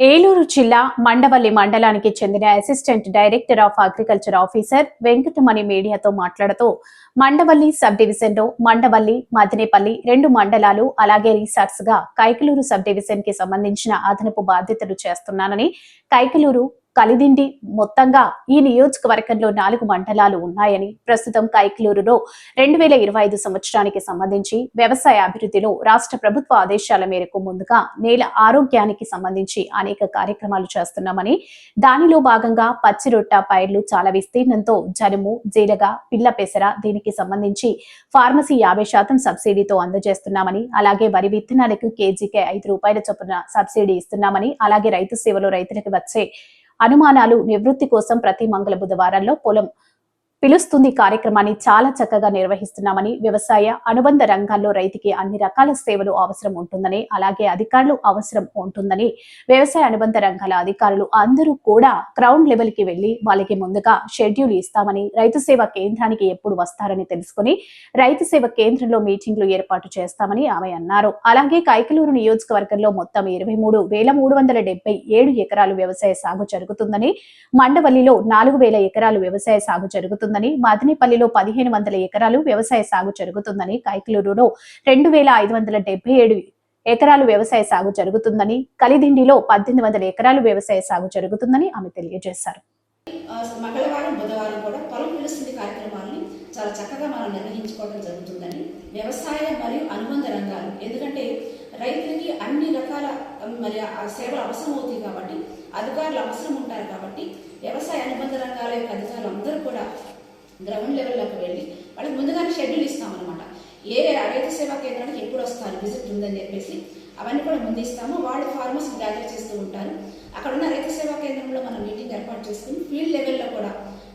ఏలూరు జిల్లా మండవల్లి మండలానికి చెందిన assistant director of agriculture officer Venkatamani మీడియాతో మాట్లాడుతూ మండవల్లి సబ్ డివిజన్లో మండవల్లి మదినేపల్లి రెండు మండలాలు అలాగే రీసార్ట్స్గా కైకలూరు సబ్ డివిజన్కి సంబంధించిన అదనపు బాధ్యతలు చేస్తున్నానని కైకలూరు కలిదిండి. మొత్తంగా ఈ నియోజకవర్గంలో నాలుగు మండలాలు ఉన్నాయని ప్రస్తుతం కైక్లూరులో రెండు వేల ఇరవై ఐదు సంవత్సరానికి సంబంధించి వ్యవసాయ అభివృద్ధిలో రాష్ట్ర ప్రభుత్వ ఆదేశాల మేరకు ముందుగా నేల ఆరోగ్యానికి సంబంధించి అనేక కార్యక్రమాలు చేస్తున్నామని దానిలో భాగంగా పచ్చిరొట్ట పైర్లు చాలా విస్తీర్ణంతో జనుము జీలగ పిల్ల పెసర దీనికి సంబంధించి ఫార్మసీ యాభై శాతం సబ్సిడీతో అందజేస్తున్నామని అలాగే వరి విత్తనాలకు కేజీకే ఐదు రూపాయల చొప్పున సబ్సిడీ ఇస్తున్నామని అలాగే రైతు సేవలో రైతులకు వచ్చే అనుమానాలు నివృత్తి కోసం ప్రతి మంగళ బుధవారంలో పొలం పిలుస్తుంది కార్యక్రమాన్ని చాలా చక్కగా నిర్వహిస్తున్నామని వ్యవసాయ అనుబంధ రంగాల్లో రైతుకి అన్ని రకాల సేవలు అవసరం ఉంటుందని అలాగే అధికారులు అవసరం ఉంటుందని వ్యవసాయ అనుబంధ రంగాల అధికారులు అందరూ కూడా గ్రౌండ్ లెవెల్కి వెళ్ళి వాళ్ళకి ముందుగా షెడ్యూల్ ఇస్తామని రైతు సేవ కేంద్రానికి ఎప్పుడు వస్తారని తెలుసుకుని రైతు సేవ కేంద్రంలో మీటింగ్లు ఏర్పాటు చేస్తామని ఆమె అన్నారు. అలాగే కైకలూరు నియోజకవర్గంలో మొత్తం ఇరవై మూడు వేల మూడు వందల డెబ్బై ఏడు ఎకరాలు వ్యవసాయ సాగు జరుగుతుందని మండవల్లిలో నాలుగు వేల ఎకరాలు వ్యవసాయ సాగు జరుగుతుందని మదనపల్లిలో పదిహేను వందల ఎకరాలు వ్యవసాయ సాగు జరుగుతుందని కైకలూరులో రెండు వేల ఐదు వందల డెబ్బై ఏడు ఎకరాలు వ్యవసాయ సాగు జరుగుతుందని కలిదిండిలో పద్దెనిమిది వందల ఎకరాలు వ్యవసాయ సాగు జరుగుతుందని ఆమె తెలియజేశారు. మంగళవారం బుధవారం కూడా పొలం పిలుస్తుంది కార్యక్రమాన్ని చాలా చక్కగా మనం నిర్వహించుకోవడం జరుగుతుందని వ్యవసాయ మరియు అనుబంధ రంగాలు ఎందుకంటే రైతులకి అన్ని రకాల మరి సేవలు అవసరం అవుతాయి కాబట్టి అధికారులు అవసరం ఉంటారు కాబట్టి వ్యవసాయ అనుబంధ రంగాల యొక్క అధికారులు అందరూ కూడా గ్రౌండ్ లెవెల్లోకి వెళ్ళి వాళ్ళకి ముందుగానే షెడ్యూల్ ఇస్తామన్నమాట. ఏ రైతు సేవా కేంద్రానికి ఎప్పుడు వస్తారు విజిట్ ఉందని చెప్పేసి అవన్నీ కూడా ముందు ఇస్తాము వాళ్ళు ఫార్మర్స్ గ్యాదర్ చేస్తూ ఉంటారు. అక్కడ ఉన్న రైతు సేవా కేంద్రంలో మనం మీటింగ్ ఏర్పాటు చేసుకుని ఫీల్డ్ లెవెల్లో కూడా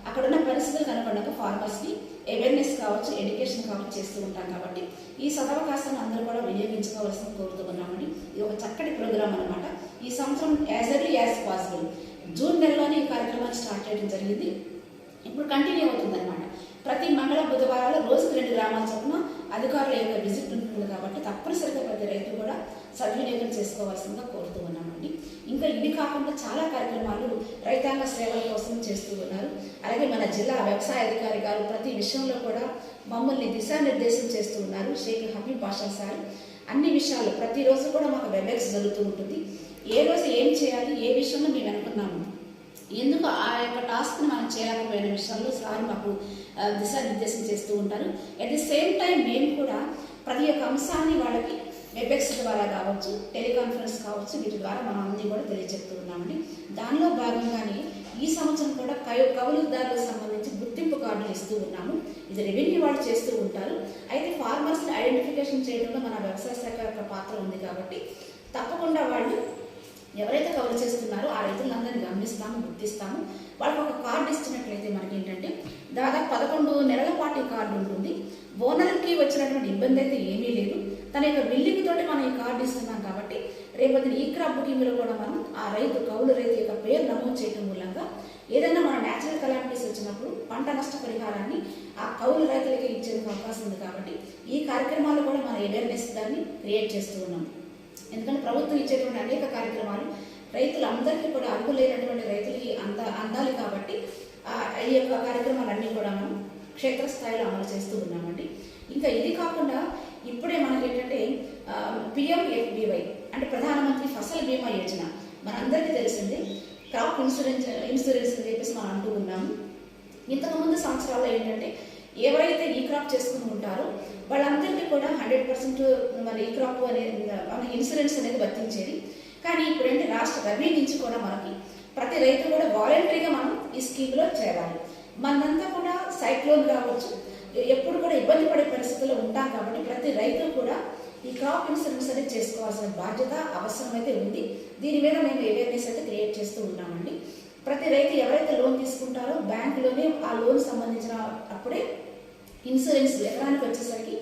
అక్కడ ఉన్న పరిస్థితులు అనుగుణంగా ఫార్మర్స్కి అవేర్నెస్ కావచ్చు ఎడ్యుకేషన్ కావచ్చు చేస్తూ ఉంటాం కాబట్టి ఈ సదవకాశాన్ని అందరూ కూడా వినియోగించుకోవాల్సిన కోరుతున్నామండి ఇది ఒక చక్కటి ప్రోగ్రామ్ అనమాట ఈ సంవత్సరం as early as possible. June నెలలోనే ఈ కార్యక్రమాన్ని స్టార్ట్ చేయడం జరిగింది. ఇప్పుడు కంటిన్యూ అవుతుంది అనమాట ప్రతి మంగళ బుధవారాలు రోజుకు రెండు గ్రామాల చొప్పున అధికారుల యొక్క విజిట్ ఉంటుంది కాబట్టి తప్పనిసరిగా ప్రతి రైతు కూడా సద్వినియోగం చేసుకోవాల్సిందిగా కోరుతూ ఉన్నామండి. ఇంకా ఇవి కాకుండా చాలా కార్యక్రమాలు రైతాంగ సేవల కోసం చేస్తూ ఉన్నారు. అలాగే మన జిల్లా వ్యవసాయ అధికారి గారు ప్రతి విషయంలో కూడా మమ్మల్ని దిశానిర్దేశం చేస్తూ ఉన్నారు. షేక్ హబీబ్ పాషా సార్ అన్ని విషయాలు ప్రతిరోజు కూడా మాకు వెబెక్స్ జరుగుతూ ఉంటుంది. ఏ రోజు ఏం చేయాలి ఏ విషయంలో మేము అనుకున్నాము? ఎందుకు ఆ యొక్క టాస్క్ని మనం చేయలేకపోయిన విషయంలో సార్ మాకు దిశానిర్దేశం చేస్తూ ఉంటారు. అట్ ది సేమ్ టైం మేము కూడా ప్రతి ఒక్క అంశాన్ని వాళ్ళకి వెబెక్స్ ద్వారా కావచ్చు టెలికాన్ఫరెన్స్ కావచ్చు వీటి ద్వారా మనం అన్నీ కూడా తెలియజెప్తూ ఉన్నామండి. దానిలో భాగంగానే ఈ సంవత్సరం కూడా కౌ కౌలుదారులకు సంబంధించి గుర్తింపు కార్డులు ఇస్తూ ఉన్నాము. ఇది రెవెన్యూ వాళ్ళు చేస్తూ ఉంటారు. అయితే ఫార్మర్స్ని ఐడెంటిఫికేషన్ చేయడంలో మన వ్యవసాయ శాఖ యొక్క పాత్ర ఉంది కాబట్టి తప్పకుండా వాళ్ళు ఎవరైతే కవర్ చేస్తున్నారో ఆ రైతులందరినీ గమనిస్తాము గుర్తిస్తాము. వాళ్ళకి ఒక కార్డు ఇచ్చినట్లయితే మనకి ఏంటంటే దాదాపు పదకొండు నెలల పాటు ఈ కార్డు ఉంటుంది. ఓనర్కి వచ్చినటువంటి ఇబ్బంది అయితే ఏమీ లేదు. తన యొక్క బిల్లింగ్ తోటి మనం ఈ కార్డు ఇస్తున్నాం కాబట్టి రేపొద్దున ఈ క్రాప్ బుకింగ్లో కూడా మనం ఆ రైతు కౌలు రైతు యొక్క పేరు నమోదు చేయడం మూలంగా ఏదైనా మన న్యాచురల్ కలామిటీస్ వచ్చినప్పుడు పంట నష్ట పరిహారాన్ని ఆ కౌలు రైతులకి ఇచ్చేందుకు అవకాశం ఉంది కాబట్టి ఈ కార్యక్రమాలు కూడా మన అవేర్నెస్ దాన్ని క్రియేట్ చేస్తూ ఉన్నాం ఎందుకంటే ప్రభుత్వం ఇచ్చేటువంటి అనేక కార్యక్రమాలు రైతులందరికీ కూడా అర్హులైనటువంటి రైతులకి అంద అందాలి కాబట్టి ఈ యొక్క కార్యక్రమాలన్నీ కూడా మనం క్షేత్రస్థాయిలో అమలు చేస్తూ ఉన్నామండి. ఇంకా ఇది కాకుండా ఇప్పుడే మనకి ఏంటంటే పిఎంఎఫ్బివై అంటే ప్రధానమంత్రి ఫసల్ బీమా యోజన. మనందరికీ తెలిసిందే క్రాప్ ఇన్సూరెన్స్ ఇన్సూరెన్స్ అని చెప్పేసి మనం అంటూ ఉన్నాము. ఇంతకుముందు సంవత్సరాల్లో ఏంటంటే ఎవరైతే ఈ క్రాప్ చేసుకుని ఉంటారో వాళ్ళందరికీ కూడా హండ్రెడ్ పర్సెంట్ మన ఈ క్రాప్ అనేది మన ఇన్సూరెన్స్ అనేది వర్తించేది. కానీ ఇప్పుడంటే రాష్ట్ర రబీ నుంచి కూడా మనకి ప్రతి రైతు కూడా వాలంటరీగా మనం ఈ స్కీమ్లో చేరాలి. మనంతా కూడా సైక్లోన్ కావచ్చు ఎప్పుడు కూడా ఇబ్బంది పడే పరిస్థితుల్లో ఉంటాం కాబట్టి ప్రతి రైతు కూడా ఈ క్రాప్ ఇన్సూరెన్స్ అనేది చేసుకోవాల్సిన బాధ్యత అవసరం అయితే ఉంది. దీని మీద మేము అవేర్నెస్ అయితే క్రియేట్ చేస్తూ ఉన్నామండి. ప్రతి రైతు ఎవరైతే లోన్ తీసుకుంటారో బ్యాంకులోనే ఆ లోన్ సంబంధించిన అప్పుడే ఇన్సూరెన్స్ ఎకరానికి వచ్చేసరికి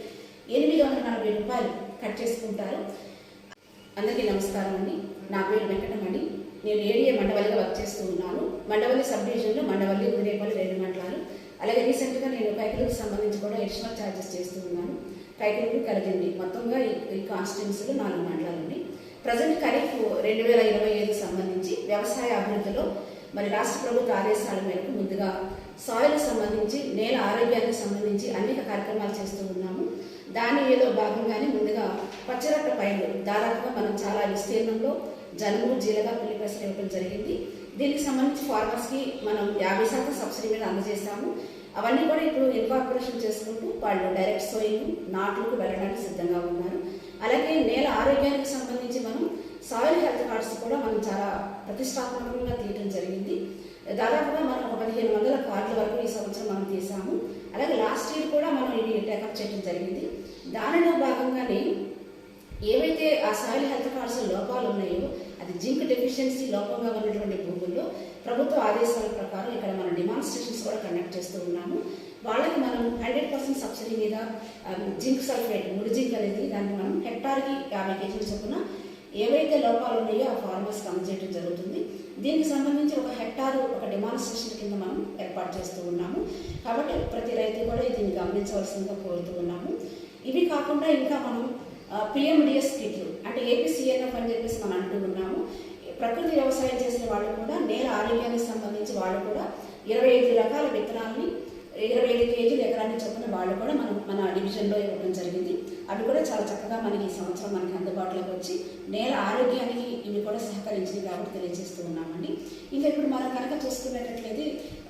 ఎనిమిది వందల నలభై రూపాయలు కట్ చేసుకుంటారు. అందరికీ నమస్కారం అండి. నా పేరు వెంకటమణి. నేను ఏడిఏ మండవల్లిగా వర్క్ చేస్తూ ఉన్నాను. మండవల్లి సబ్ డివిజన్లో మండవల్లి ఉదయపల్లి రెండు మండలాలు. అలాగే రీసెంట్గా నేను కైకలూరుకి సంబంధించి కూడా ఎడిషనల్ ఛార్జెస్ చేస్తూ ఉన్నాను. కైకలూరు కలిగింది. మొత్తంగా ఈ ఈ కాన్స్టిట్యున్సీలో నాలుగు మండలాలు ఉన్నాయి. ప్రజెంట్ ఖరీఫ్ రెండు వేల ఇరవై ఐదు సంబంధించి వ్యవసాయ అభివృద్ధిలో మరి రాష్ట్ర ప్రభుత్వ ఆదేశాల మేరకు ముందుగా సాయిల్ సంబంధించి నేల ఆరోగ్యానికి సంబంధించి అనేక కార్యక్రమాలు చేస్తూ ఉన్నాము. దాని ఏదో భాగంగానే ముందుగా పచ్చరొట్ట పైరు. దాదాపుగా మనం చాలా విస్తీర్ణంలో జనుము జీలగా పుల్లి పెసలు ఇవ్వడం జరిగింది. దీనికి సంబంధించి ఫార్మర్స్కి మనం యాభై శాతం సబ్సిడీ మీద అందజేశాము అవన్నీ కూడా ఇప్పుడు ఇన్కార్పొరేషన్ చేసుకుంటూ వాళ్ళు డైరెక్ట్ సోయింగ్ నాట్లకు వెళ్ళడానికి సిద్ధంగా ఉన్నారు. అలాగే నేల ఆరోగ్యానికి సంబంధించి మనం సాయిల్ హెల్త్ కార్డ్స్ కూడా మనం చాలా ప్రతిష్టాత్మకంగా తీయడం జరిగింది. దాదాపుగా మనం ఒక పదిహేను వందల కార్డుల వరకు ఈ సంవత్సరం మనం తీసాము. అలాగే లాస్ట్ ఇయర్ కూడా మనం ఇవి టేకప్ చేయడం జరిగింది. దానిలో భాగంగానే ఏవైతే ఆ సాయిల్ హెల్త్ కార్డ్స్ లోపాలు ఉన్నాయో అది జింక్ డెఫిషియన్సీ లోపంగా ఉన్నటువంటి భూముల్లో ప్రభుత్వ ఆదేశాల ప్రకారం ఇక్కడ మనం డిమాన్స్ట్రేషన్స్ కూడా కండక్ట్ చేస్తూ ఉన్నాము. వాళ్ళకి మనం హండ్రెడ్ పర్సెంట్ సబ్సిడీ మీద జింక్ సల్ఫేట్ ముడి జింక్ అనేది దాన్ని మనం హెక్టార్కి యాభై కేజీలు చొప్పున ఏవైతే లోపాలు ఉన్నాయో ఆ ఫార్మర్స్ అందజేయడం జరుగుతుంది. దీనికి సంబంధించి ఒక హెక్టారు ఒక డిమాన్స్ట్రేషన్ కింద మనం ఏర్పాటు చేస్తూ ఉన్నాము. కాబట్టి ప్రతి రైతు కూడా దీన్ని గమనించవలసిందిగా కోరుతూ ఉన్నాము. ఇవి కాకుండా ఇంకా మనం పిఎండిఎస్ కిట్లు అంటే ఏపీసీఎన్ఎఫ్ అని చెప్పేసి మనం అంటూ ఉన్నాము. ప్రకృతి వ్యవసాయం చేసిన వాళ్ళు కూడా నేల ఆరోగ్యానికి సంబంధించి వాళ్ళు కూడా ఇరవై ఐదు రకాల విత్తనాలని ఇరవై ఐదు కేజీలు ఎకరాన్ని చొప్పున వాళ్ళు కూడా మనం మన డివిజన్లో ఇవ్వడం జరిగింది. అవి కూడా చాలా చక్కగా మనకి ఈ సంవత్సరం మనకి అందుబాటులోకి వచ్చి నేల ఆరోగ్యానికి ఇవి కూడా సహకరించింది కాబట్టి తెలియజేస్తూ ఉన్నామండి. ఇంకా ఇప్పుడు మనం కనుక చూసుకునేటట్లయితే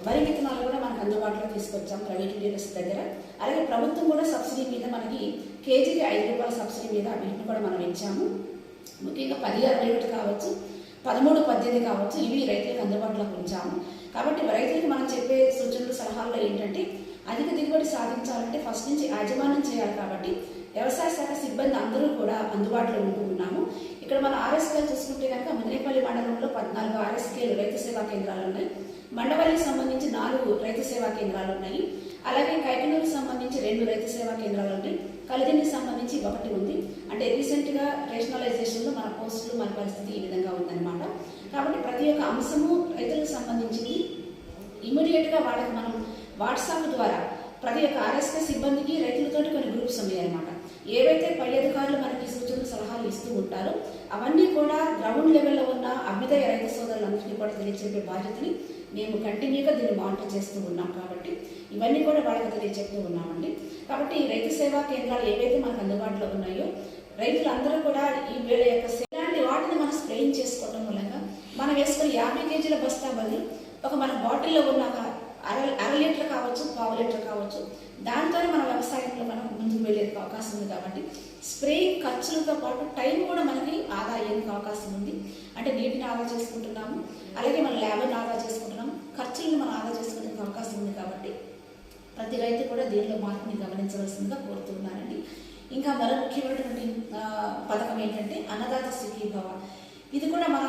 వరి విత్తనాలు కూడా మనకు అందుబాటులో తీసుకొచ్చాం ప్రైవేట్ డీలర్స్ దగ్గర. అలాగే ప్రభుత్వం కూడా సబ్సిడీ మీద మనకి కేజీకి ఐదు రూపాయల సబ్సిడీ మీద వీటిని కూడా మనం ఇచ్చాము. ముఖ్యంగా పది అరవై ఒకటి కావచ్చు పదమూడు పద్దెనిమిది కావచ్చు ఇవి రైతులకు అందుబాటులోకి ఉంచాము. కాబట్టి రైతులకు మనం చెప్పే సూచనలు సలహాలు ఏంటంటే అధిక దిగుబడి సాధించాలంటే ఫస్ట్ నుంచి యాజమాన్యం చేయాలి కాబట్టి వ్యవసాయ శాఖ సిబ్బంది అందరూ కూడా అందుబాటులో ఉంటూ ఉన్నాము. ఇక్కడ మన ఆర్ఎస్కేలు చూసుకుంటే కనుక ముదినేపల్లి మండలంలో పద్నాలుగు ఆర్ఎస్కేలు రైతు సేవా కేంద్రాలు ఉన్నాయి. మండవల్లికి సంబంధించి నాలుగు రైతు సేవా కేంద్రాలు ఉన్నాయి. అలాగే కైకనూరుకి సంబంధించి రెండు రైతు సేవా కేంద్రాలు ఉన్నాయి. కలిదినికి సంబంధించి ఒకటి ఉంది. అంటే రీసెంట్గా రేషనలైజేషన్లో మన పోస్టులు మన పరిస్థితి ఈ విధంగా ఉందన్నమాట. కాబట్టి ప్రతి ఒక్క అంశము రైతులకు సంబంధించింది. ఇమీడియట్గా వాళ్ళకి మనం వాట్సాప్ ద్వారా ప్రతి ఒక్క ఆర్ఎస్కే సిబ్బందికి రైతులతోటి కొన్ని గ్రూప్స్ ఉన్నాయన్నమాట. ఏవైతే పై అధికారులు మనకి సూచనలు సలహాలు ఇస్తూ ఉంటారో అవన్నీ కూడా గ్రౌండ్ లెవెల్లో ఉన్న అభ్యుదయ రైతు సోదరులందరికీ కూడా తెలియచెప్పే బాధ్యతని మేము కంటిన్యూగా దీన్ని మానిటర్ చేస్తూ ఉన్నాం కాబట్టి ఇవన్నీ కూడా వాళ్ళకి తెలియచెప్తూ ఉన్నామండి. కాబట్టి ఈ రైతు సేవా కేంద్రాలు ఏవైతే మనకు అందుబాటులో ఉన్నాయో రైతులందరూ కూడా ఈ వేళ యొక్క ఇలాంటి వాటిని మనం స్ప్రేయింగ్ చేసుకోవడం మూలంగా మనం వేసుకుని యాభై కేజీల బస్తా బదులు ఒక మన బాటిల్లో ఉన్న ఒక అర అర లీటర్ కావచ్చు పావు లీటర్ కావచ్చు. దాంతోనే మన వ్యవసాయంలో మనం ముందుకు వెళ్ళే అవకాశం ఉంది కాబట్టి స్ప్రేయింగ్ ఖర్చులతో పాటు టైం కూడా మనకి ఆదా అయ్యేందుకు అవకాశం ఉంది. అంటే నీటిని ఆదా చేసుకుంటున్నాము అలాగే మన ల్యాబ్ని ఆదా చేసుకుంటున్నాము ఖర్చులను మనం ఆదా చేసుకునేందుకు అవకాశం ఉంది కాబట్టి ప్రతి రైతు కూడా దీనిలో మార్పుని గమనించవలసిందిగా కోరుతున్నానండి. ఇంకా మరో ముఖ్యమైనటువంటి పథకం ఏంటంటే అన్నదాత సుఖీభవ. ఇది కూడా మన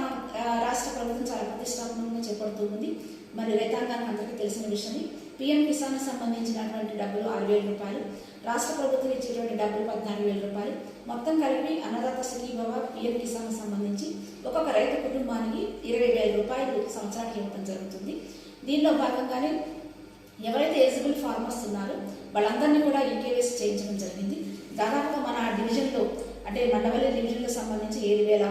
రాష్ట్ర ప్రభుత్వం చాలా ప్రతిష్టాత్మకంగా చేపడుతూ ఉంది. మరి రైతాంగానికి అందరికీ తెలిసిన విషయమే. పిఎం కిసాన్ సంబంధించినటువంటి డబ్బులు ఆరు వేల రూపాయలు రాష్ట్ర ప్రభుత్వం ఇచ్చేటువంటి డబ్బులు పద్నాలుగు వేల రూపాయలు. మొత్తం కలిపి అన్నదాత సుఖీభవ పిఎం కిసాన్ సంబంధించి ఒక్కొక్క రైతు కుటుంబానికి ఇరవై వేల రూపాయలు సంవత్సరానికి ఇవ్వడం జరుగుతుంది. దీనిలో భాగంగానే ఎవరైతే ఎలిజిబుల్ ఫార్మర్స్ ఉన్నారో వాళ్ళందరినీ కూడా ఈకేవీఎస్ చేయించడం జరిగింది. దాదాపుగా మన డివిజన్లో అంటే మండవల్లి డివిజన్లో సంబంధించి ఏడు వేల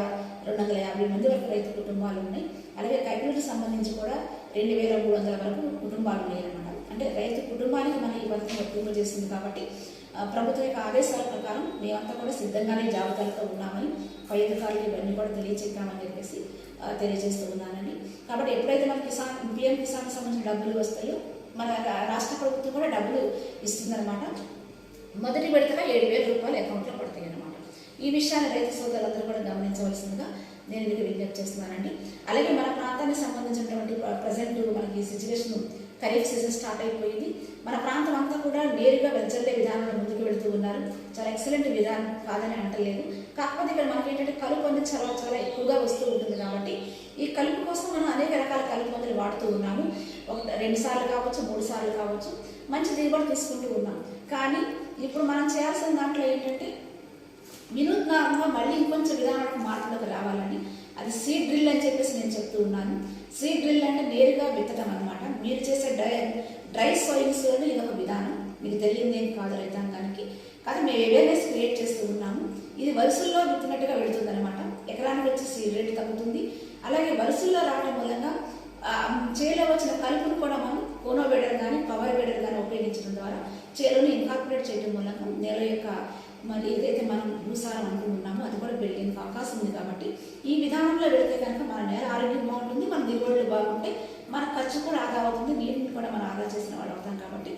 రెండు వందల యాభై మంది వరకు రైతు కుటుంబాలు ఉన్నాయి. అలాగే కైకూరుకి సంబంధించి కూడా రెండు వేల మూడు వందల వరకు కుటుంబాలు ఉన్నాయి అన్నమాట అంటే రైతు కుటుంబానికి మనం ఈ పథకం వర్తింపు చేసింది కాబట్టి ప్రభుత్వ యొక్క ఆదేశాల ప్రకారం మేమంతా కూడా సిద్ధంగానే జాబితాలతో ఉన్నామని పై అధికారులు ఇవన్నీ కూడా తెలియజేద్దామని చెప్పేసి తెలియజేస్తూ ఉన్నానండి. కాబట్టి ఎప్పుడైతే మన కిసాన్ పిఎం కిసాన్ సంబంధించిన డబ్బులు వస్తాయో మన రాష్ట్ర ప్రభుత్వం కూడా డబ్బులు ఇస్తుందన్నమాట. మొదటి విడతగా ఏడు వేల రూపాయలు అకౌంట్లో పడతాయి అన్నమాట ఈ విషయాన్ని రైతు సోదరులందరూ కూడా గమనించవలసిందిగా నేను మీకు విజ్ఞప్తి చేస్తున్నానండి. అలాగే మన ప్రాంతానికి సంబంధించినటువంటి ప్రజెంట్ మనకి సిచ్యువేషన్ ఖరీఫ్ సీజన్ స్టార్ట్ అయిపోయింది. మన ప్రాంతం అంతా కూడా నేరుగా వెంచర్లే విధానంలో ముందుకు వెళుతూ ఉన్నారు. చాలా ఎక్సలెంట్ విధానం కాదని అంటలేదు. కాకపోతే ఇక్కడ మనకి ఏంటంటే కలుపు అనేది చాలా చాలా ఎక్కువగా వస్తూ ఉంటుంది కాబట్టి ఈ కలుపు కోసం మనం అనేక రకాల కలుపు మందులు వాడుతూ ఉన్నాము. ఒక రెండు సార్లు కావచ్చు మూడు సార్లు కావచ్చు. మంచి దిగుబడి తీసుకుంటూ ఉన్నాం. కానీ ఇప్పుడు మనం చేయాల్సిన దాంట్లో ఏంటంటే వినూత్నంగా మళ్ళీ ఇంకొంచెం విధానాలకు మార్పులకు రావాలని అది సీడ్ డ్రిల్ అని చెప్పేసి నేను చెప్తూ ఉన్నాను. సీడ్ డ్రిల్ అంటే నేరుగా విత్తడం అనమాట మీరు చేసే డ్రై డ్రై సోయింగ్స్లోనే ఇది ఒక విధానం. మీకు తెలియదు ఏం కాదు రైతాంగానికి. కానీ మేము అవేర్నెస్ క్రియేట్ చేస్తూ ఉన్నాము. ఇది వరుసల్లో విత్తినట్టుగా వెళుతుందన్నమాట. ఎకరానికి వచ్చి సీడ్ రేట్ తగ్గుతుంది. అలాగే వరుసల్లో రావడం మూలంగా చేలో వచ్చిన కలుపును కూడా మనం కోనో బెడర్ కానీ పవర్ బెడర్ కానీ ఉపయోగించడం ద్వారా చేలోని ఇన్కార్పొరేట్ చేయడం మూలంగా నేల యొక్క మరి ఏదైతే మనం భూసారం అనుకుంటున్నామో అది కూడా పెరిగేందుకు అవకాశం ఉంది కాబట్టి ఈ విధానంలో వెళితే కనుక మన నేల ఆరోగ్యం బాగుంటుంది మన దిగుబడులు బాగుంటాయి మన ఖర్చు కూడా ఆదా అవుతుంది నీటిని కూడా మనం ఆదా చేసిన వాళ్ళు అవుతాం కాబట్టి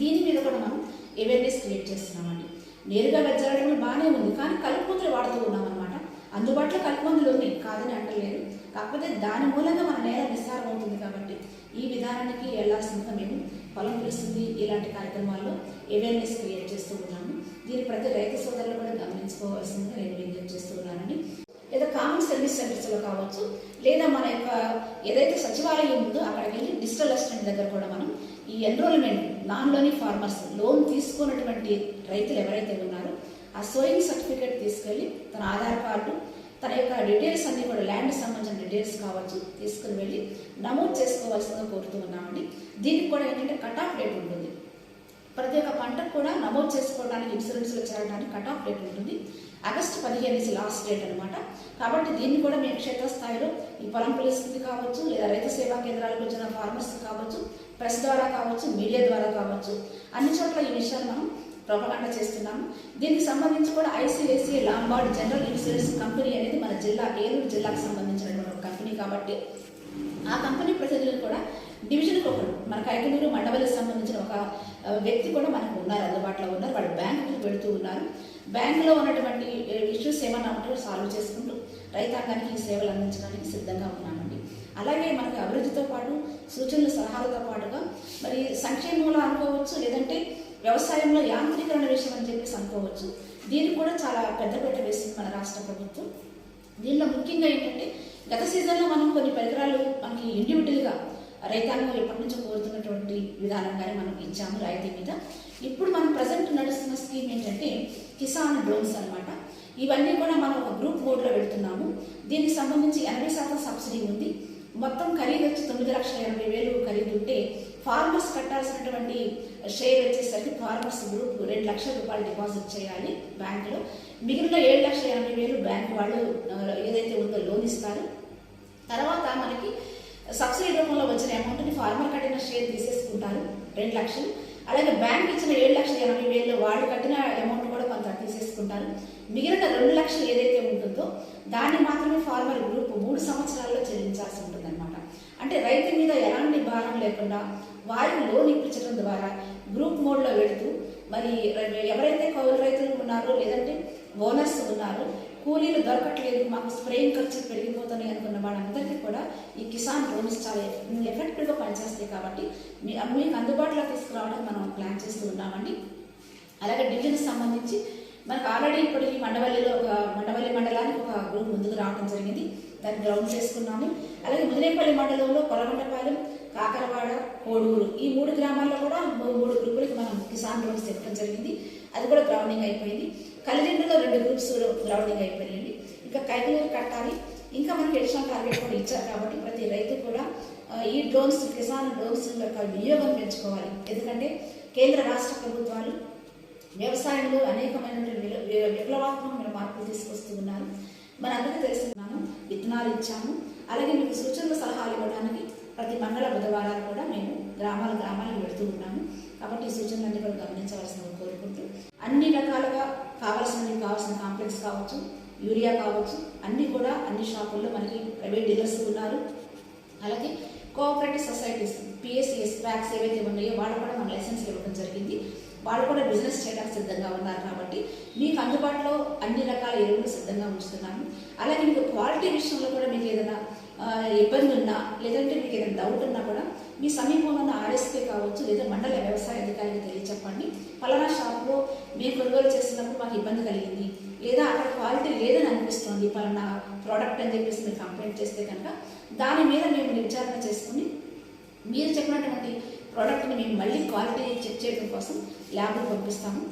దీని మీద కూడా మనం అవేర్నెస్ క్రియేట్ చేస్తున్నామండి. నేరుగా వెజ్జాడడం బాగానే ఉంది కానీ కలుపు మందులు వాడుతూ ఉన్నాం అనమాట అందుబాటులో కలుపు మందులు ఉన్నాయి కాదని అంటలేదు. కాకపోతే దాని మూలంగా మన నేల నిస్సారం అవుతుంది కాబట్టి ఈ విధానానికి వెళ్ళాల్సిందిగా మేము పొలం పిలుస్తుంది ఇలాంటి కార్యక్రమాల్లో అవేర్నెస్ క్రియేట్ చేస్తూ ఉన్నాను దీన్ని ప్రతి రైతు సోదరులు కూడా గమనించుకోవాల్సిందిగా నేను విజ్ఞప్తి చేస్తూ ఉన్నానని లేదా కామన్ సర్వీస్ సెంటర్స్లో కావచ్చు లేదా మన యొక్క ఏదైతే సచివాలయం ఉందో అక్కడికి వెళ్ళి డిజిటల్ అసిస్టెంట్ దగ్గర కూడా మనం ఈ ఎన్రోల్మెంట్ నాన్లోని ఫార్మర్స్ లోన్ తీసుకున్నటువంటి రైతులు ఎవరైతే ఉన్నారో ఆ సోయింగ్ సర్టిఫికేట్ తీసుకెళ్ళి తన ఆధార్ కార్డు తన యొక్క డీటెయిల్స్ అన్ని కూడా ల్యాండ్ సంబంధించిన డీటెయిల్స్ కావచ్చు తీసుకుని వెళ్ళి నమోదు చేసుకోవాల్సిందిగా కోరుతూ ఉన్నామండి. దీనికి కూడా ఏంటంటే కట్ ఆఫ్ డేట్ ఉంటుంది. ప్రతి ఒక్క పంటకు కూడా నమోదు చేసుకోవడానికి ఇన్సూరెన్స్లో చేరడానికి కట్ ఆఫ్ డేట్ ఉంటుంది. ఆగస్టు పదిహేను ఇస్ లాస్ట్ డేట్ అనమాట కాబట్టి దీన్ని కూడా మేము క్షేత్రస్థాయిలో ఈ పొలం పిలుస్తుంది కావచ్చు లేదా రైతు సేవా కేంద్రాలకు వచ్చిన ఫార్మర్స్ కావచ్చు ప్రెస్ ద్వారా కావచ్చు మీడియా ద్వారా కావచ్చు అన్ని చోట్ల ఈ విషయాలు మనం ప్రొపగండ చేస్తున్నాము. దీనికి సంబంధించి కూడా ICICI Lombard General Insurance company అనేది మన జిల్లా ఏలూరు జిల్లాకు సంబంధించినటువంటి ఒక కంపెనీ కాబట్టి ఆ కంపెనీ ప్రతినిధులు కూడా డివిజన్కి ఒకరు. మన కైకనూరు మండవలకు సంబంధించిన ఒక వ్యక్తి కూడా మనకు ఉన్నారు అందుబాటులో ఉన్నారు. వాళ్ళు బ్యాంకుకి వెళుతూ ఉన్నారు. బ్యాంకులో ఉన్నటువంటి ఇష్యూస్ ఏమన్నా ఉంటే సాల్వ్ చేసుకుంటూ రైతాంగానికి ఈ సేవలు అందించడానికి సిద్ధంగా ఉన్నామండి. అలాగే మనకి అభివృద్ధితో పాటు సూచనలు సలహాలతో పాటుగా మరి సంక్షేమంలో అనుకోవచ్చు లేదంటే వ్యవసాయంలో యాంత్రీకరణ విషయం అని చెప్పేసి అనుకోవచ్చు. దీనికి కూడా చాలా పెద్దపీట వేసింది మన రాష్ట్ర ప్రభుత్వం. దీనిలో ముఖ్యంగా ఏంటంటే గత సీజన్లో మనం కొన్ని పరికరాలు మనకి ఇండివిజువల్గా రైతాంగం ఎప్పటి నుంచో కోరుతున్నటువంటి విధానంగానే మనం ఇచ్చాము రాయితీ మీద. ఇప్పుడు మనం ప్రజెంట్ నడుస్తున్న స్కీమ్ ఏంటంటే కిసాన్ డ్రోన్స్ అనమాట ఇవన్నీ కూడా మనం ఒక గ్రూప్ మోడ్లో పెడుతున్నాము. దీనికి సంబంధించి ఎనభై శాతం సబ్సిడీ ఉంది. మొత్తం ఖరీదు వచ్చి తొమ్మిది లక్షల ఎనభై వేలు ఖరీదు ఉంటే ఫార్మర్స్ కట్టాల్సినటువంటి షేర్ వచ్చేసరికి ఫార్మర్స్ గ్రూప్ రెండు లక్షల రూపాయలు డిపాజిట్ చేయాలి బ్యాంకులో. మిగిలిన ఏడు లక్షల ఎనభై వేలు బ్యాంక్ వాళ్ళు ఏదైతే ఉందో లోన్ ఇస్తారు. తర్వాత మనకి సబ్సిడీ రూపంలో వచ్చిన అమౌంట్ని ఫార్మర్ కట్టిన షేర్ తీసేసుకుంటారు రెండు లక్షలు. అలాగే బ్యాంక్ ఇచ్చిన ఏడు లక్షల ఎనభై వేలు వాళ్ళు కట్టిన అమౌంట్ కూడా కొంత తీసేసుకుంటారు. మిగిలిన రెండు లక్షలు ఏదైతే ఉంటుందో దాన్ని మాత్రమే ఫార్మర్ గ్రూప్ మూడు సంవత్సరాల్లో చెల్లించాల్సి ఉంటుంది అంటే రైతు మీద ఎలాంటి కాకుండా లేకుండా వారికి లోన్ ఇప్పించడం ద్వారా గ్రూప్ మోడ్లో వెళుతూ మరి ఎవరైతే కౌలు రైతులు ఉన్నారో లేదంటే ఓనర్స్ ఉన్నారో కూలీలు దొరకట్లేదు మాకు స్ప్రేయింగ్ ఖర్చులు పెరిగిపోతున్నాయి అనుకున్న వాళ్ళందరికీ కూడా ఈ కిసాన్ లోన్స్ చాలా ఎఫెక్టివ్గా పనిచేస్తాయి కాబట్టి మీ మీకు అందుబాటులో తీసుకురావడం మనం ప్లాన్ చేస్తూ ఉన్నామండి. అలాగే డివిజన్కి సంబంధించి మనకు ఆల్రెడీ ఇప్పుడు ఈ మండవల్లిలో ఒక మండవల్లి మండలానికి ఒక గ్రూప్ ముందుకు రావడం జరిగింది. దాన్ని గ్రౌండ్ చేసుకున్నాము. అలాగే ముదినేపల్లి మండలంలో కొరగొండపాలెం కాకరవాడ కోడూరు. ఈ మూడు గ్రామాల్లో కూడా మూడు గ్రూపులకి మనం కిసాన్ డ్రోన్స్ చెప్పడం జరిగింది. అది కూడా గ్రౌండింగ్ అయిపోయింది. కలిదిండులో రెండు గ్రూప్స్ గ్రౌండింగ్ అయిపోయింది ఇంకా కైకలూరు కట్టాలి. ఇంకా మనకి ఎడిషనల్ టార్గెట్ కూడా ఇచ్చారు కాబట్టి ప్రతి రైతు కూడా ఈ డ్రోన్స్ కిసాన్ డ్రోన్స్ యొక్క వినియోగం పెంచుకోవాలి. ఎందుకంటే కేంద్ర రాష్ట్ర ప్రభుత్వాలు వ్యవసాయంలో అనేకమైనటువంటి విప్లవాత్మకమైన మార్పులు తీసుకొస్తూ ఉన్నారు. మనందరికీ తెలుసుకున్నాము విత్తనాలు ఇచ్చాము. అలాగే మీకు సూచనలు సలహాలు ఇవ్వడానికి ప్రతి మంగళ బుధవారాలు కూడా మేము గ్రామాల గ్రామాలకు వెళుతూ ఉన్నాము. కాబట్టి ఈ సూచనలన్నీ కూడా గమనించవలసిన కోరుకుంటూ అన్ని రకాలుగా కావాల్సినవి కావాల్సిన కాంప్లెక్స్ కావచ్చు యూరియా కావచ్చు అన్నీ కూడా అన్ని షాపుల్లో మనకి ప్రైవేట్ డీలర్స్ ఉన్నారు. అలాగే కోఆపరేటివ్ సొసైటీస్ పిఎస్సిఎస్ ప్యాక్స్ ఏవైతే ఉన్నాయో వాళ్ళు కూడా మన లైసెన్స్ ఇవ్వడం జరిగింది. వాళ్ళు కూడా బిజినెస్ చేయడానికి సిద్ధంగా ఉన్నారు కాబట్టి మీకు అందుబాటులో అన్ని రకాల ఎరువులు సిద్ధంగా ఉంచుతున్నాము. అలాగే మీకు క్వాలిటీ విషయంలో కూడా మీకు ఏదైనా ఇబ్బంది ఉన్నా లేదంటే మీకు ఏదైనా డౌట్ ఉన్నా కూడా మీ సమీపంలో ఉన్న ఆర్ఎస్పీ కావచ్చు లేదా మండల వ్యవసాయ అధికారికి తెలియచెప్పండి. పలానా షాప్లో మేము కొనుగోలు చేస్తున్నప్పుడు మాకు ఇబ్బంది కలిగింది లేదా అక్కడ క్వాలిటీ లేదని అనిపిస్తుంది పలానా ప్రోడక్ట్ అని చెప్పేసి మీరు కంప్లైంట్ చేస్తే కనుక దాని మీద మేము విచారణ చేసుకుని మీరు చెప్పినటువంటి ప్రోడక్ట్ని మేము మళ్ళీ క్వాలిటీ చెక్ చేయడం కోసం ల్యాబ్కి పంపిస్తాము.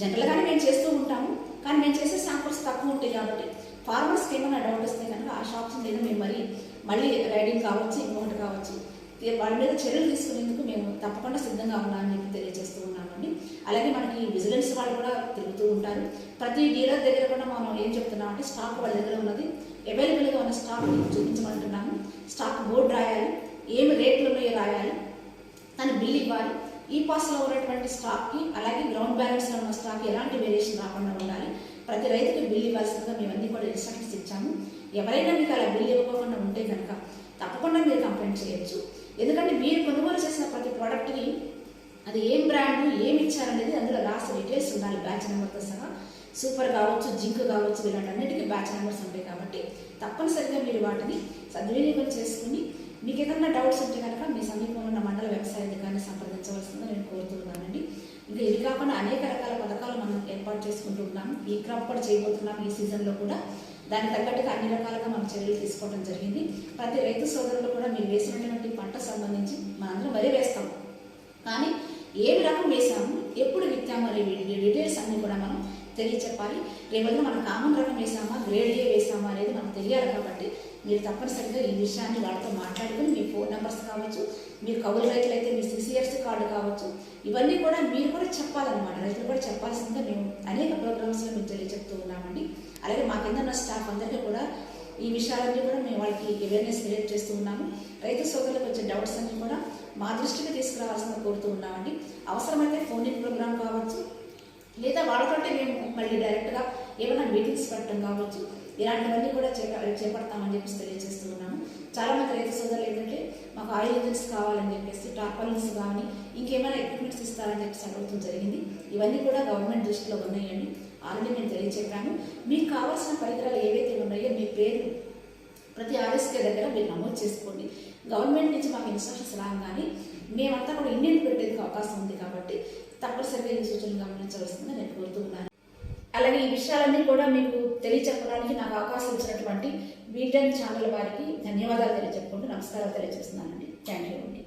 జనరల్గానే మేము చేస్తూ ఉంటాము కానీ మేము చేసే శాంపుల్స్ తక్కువ ఉంటాయి కాబట్టి ఫార్మర్స్కి ఏమైనా డౌట్ వస్తే కనుక ఆ షాప్స్ మీద మేము మరి మళ్ళీ రైడింగ్ కావచ్చు ఇంకొకటి కావచ్చు. వాళ్ళ మీద చర్యలు తీసుకునేందుకు మేము తప్పకుండా సిద్ధంగా ఉన్నామని చెప్పి తెలియజేస్తూ ఉన్నామండి. అలాగే మనకి విజిలెన్స్ వాళ్ళు కూడా తిరుగుతూ ఉంటారు. ప్రతి డీలర్ దగ్గర కూడా మనం ఏం చెప్తున్నాం అంటే స్టాక్ వాళ్ళ దగ్గర ఉన్నది. అవైలబుల్గా ఉన్న స్టాక్ చూపించమంటున్నాము. స్టాక్ బోర్డు రాయాలి. ఏమి రేట్లు ఉన్నాయో రాయాలి. తను బిల్ ఇవ్వాలి. ఈ పాస్లో ఉన్నటువంటి స్టాక్కి అలాగే గ్రౌండ్ బ్యాలెన్స్లో ఉన్న స్టాక్ ఎలాంటి వేరియేషన్ రాకుండా ఉండాలి. ప్రతి రైతుకి బిల్ ఇవ్వాల్సిందిగా మేము అన్ని కూడా ఇన్స్ట్రక్షన్స్ ఇచ్చాము. ఎవరైనా మీకు అలా బిల్ ఇవ్వకుండా ఉంటే కనుక తప్పకుండా మీరు కంప్లైంట్ చేయొచ్చు. ఎందుకంటే మీరు కొనుగోలు చేసిన ప్రతి ప్రోడక్ట్ని అది ఏం బ్రాండ్ ఏమి ఇచ్చారనేది అందులో లాస్ట్ డీటెయిల్స్ ఉండాలి. బ్యాచ్ నెంబర్తో సహా సూపర్ కావచ్చు జింక్ కావచ్చు ఇలాంటి అన్నిటికీ బ్యాచ్ నెంబర్స్ ఉంటాయి కాబట్టి తప్పనిసరిగా మీరు వాటిని సద్వినియోగం చేసుకుని మీకు ఏదైనా డౌట్స్ ఉంటే కనుక మీ సమీపంలో ఉన్న మండల వ్యవసాయ అధికారిని సంప్రదించవలసిందిగా నేను కోరుతున్నానండి. ఇంకా ఇది కాకుండా అనేక రకాల పథకాలు మనం ఏర్పాటు చేసుకుంటూ ఉన్నాం. ఈ క్రాప్ కూడా చేయబోతున్నాం ఈ సీజన్లో కూడా. దానికి తగ్గట్టుగా అన్ని రకాలుగా మనం చర్యలు తీసుకోవడం జరిగింది. ప్రతి రైతు సోదరులు కూడా మీరు వేసినటువంటి పంట సంబంధించి మనందరం వరి వేస్తాం. కానీ ఏమి రకం వేసాము ఎప్పుడు విత్తాము అనే డీటెయిల్స్ అన్ని కూడా మనం తెలియచెప్పాలి. రేపు మనం కామన్ రకం వేసామా గ్రేడ్ ఏ వేసామా అనేది మనకు తెలియాలి కాబట్టి మీరు తప్పనిసరిగా ఈ విషయాన్ని వాళ్ళతో మాట్లాడుకుని మీ ఫోన్ నెంబర్స్ కావచ్చు మీరు కౌలు రైతులు అయితే మీ సిసిఎఫ్సి కార్డు కావచ్చు ఇవన్నీ కూడా మీరు కూడా చెప్పాలన్నమాట. రైతులు కూడా చెప్పాల్సిందిగా మేము అనేక ప్రోగ్రామ్స్లో మేము తెలియజెప్తూ ఉన్నామండి. అలాగే మా కింద ఉన్న స్టాఫ్ అందరికీ కూడా ఈ విషయాలన్నీ కూడా మేము వాళ్ళకి అవేర్నెస్ క్రియేట్ చేస్తూ ఉన్నాము. రైతు సోదరులకు వచ్చే డౌట్స్ అన్నీ కూడా మా దృష్టికి తీసుకురావాల్సిందిగా కోరుతూ ఉన్నామండి. అవసరమైతే ఫోన్ ఇన్ ప్రోగ్రామ్ కావచ్చు లేదా వాళ్ళతోటే మేము మళ్ళీ డైరెక్ట్గా ఏమైనా మీటింగ్స్ పెట్టడం కావచ్చు ఇలాంటివన్నీ కూడా చేప చేపడతామని చెప్పేసి తెలియజేస్తున్నాము. చాలా మంది రైతు సోదరులు ఏంటంటే మాకు ఆయిల్ ఇంజన్స్ కావాలని చెప్పేసి టార్పాలిన్స్ కానీ ఇంకేమైనా ఎక్విప్మెంట్స్ ఇస్తారని చెప్పేసి అడగడం జరిగింది. ఇవన్నీ కూడా గవర్నమెంట్ దృష్టిలో ఉన్నాయండి ఆల్రెడీ మేము తెలియజెప్పాము మీకు కావాల్సిన పరికరాలు ఏవైతే ఉన్నాయో మీ పేరు ప్రతి ఆర్ఎస్కే దగ్గర మీరు నమోదు చేసుకోండి. గవర్నమెంట్ నుంచి మాకు ఇన్స్ట్రక్షన్స్ రాగానే మేమంతా కూడా ఇండియన్ పెట్టేందుకు అవకాశం ఉంది కాబట్టి తప్పనిసరిగా ఈ సూచనలు గమనించవలసిందిగా నేను కోరుతూ ఉన్నాను. అలాగే ఈ విషయాలన్నీ కూడా మీకు తెలియచెప్పడానికి నాకు అవకాశం ఇచ్చినటువంటి వీటన్ ఛానల్ వారికి ధన్యవాదాలు తెలియజెప్పుకుంటూ నమస్కారాలు తెలియజేస్తున్నానండి. థ్యాంక్ యూ అండి.